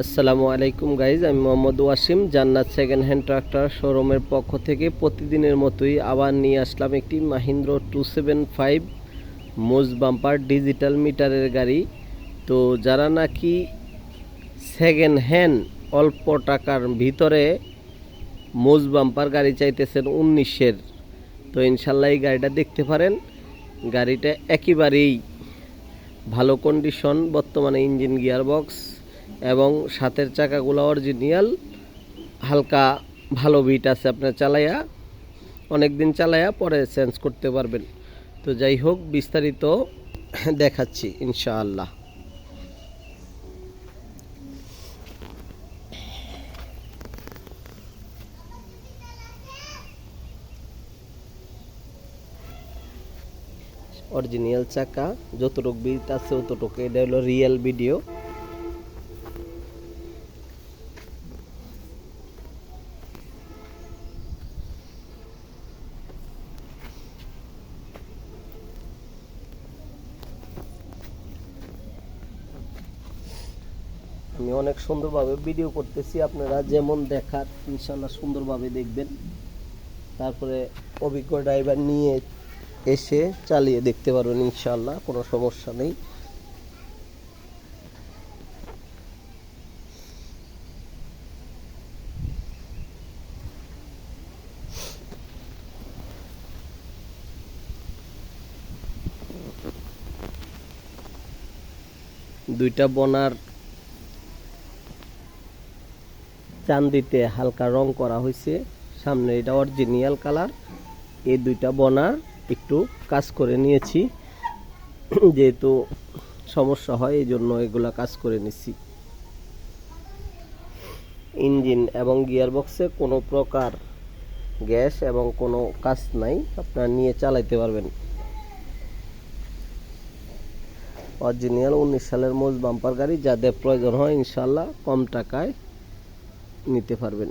আসসালামু আলাইকুম গাইজ আমি মোহাম্মদ ওয়াসিম, জান্নাত সেকেন্ড হ্যান্ড ট্রাক্টর শোরুমের পক্ষ থেকে প্রতিদিনের মতোই আবার নিয়ে আসলাম একটি মাহিন্দ্র টু সেভেন ফাইভ মোজ বাম্পার ডিজিটাল মিটারের গাড়ি। তো যারা নাকি সেকেন্ড হ্যান্ড অল্প টাকার ভিতরে মোজ বাম্পার গাড়ি চাইতেছেন উনিশের, তো ইনশাল্লাহ এই গাড়িটা দেখতে পারেন। গাড়িটা একেবারেই ভালো কন্ডিশন বর্তমানে ইঞ্জিন গিয়ারবক্স এবং সাতের চাকাগুলো অরিজিনিয়াল হালকা ভালো বিট আছে আপনার চালাইয়া অনেক দিন চালাইয়া পরে চেঞ্জ করতে পারবেন। তো যাই হোক, বিস্তারিত দেখাচ্ছি, ইনশাআল্লাহ। অরিজিনাল চাকা, যতটুকু বিট আছে ততটুকু এটা হলো রিয়েল ভিডিও আমি অনেক সুন্দরভাবে ভিডিও করতেছি, আপনারা যেমন দেখার ইনশাল্লাহ সুন্দরভাবে দেখবেন। তারপরে অভিজ্ঞ ড্রাইভার নিয়ে এসে চালিয়ে দেখতে পারবেন ইনশাল্লাহ কোনো সমস্যা নেই। দুইটা বনার চান্দিতে হালকা রং করা হয়েছে, সামনে এটা অরিজিনাল কালার এই দুইটা বনা একটু কাজ করে নিয়েছি। যেহেতু সমস্যা হয় এই জন্য এগুলা কাজ করে নিছি। ইঞ্জিন এবং গিয়ারবক্সে কোনো প্রকার গ্যাস এবং কোনো কাজ নাই, আপনারা নিয়ে চালাইতে পারবেন। অরিজিনাল উনিশ সালের মোজ বাম্পার গাড়ি যাদের প্রয়োজন হয় ইনশাল্লাহ কম টাকায় নিতে পারবেন।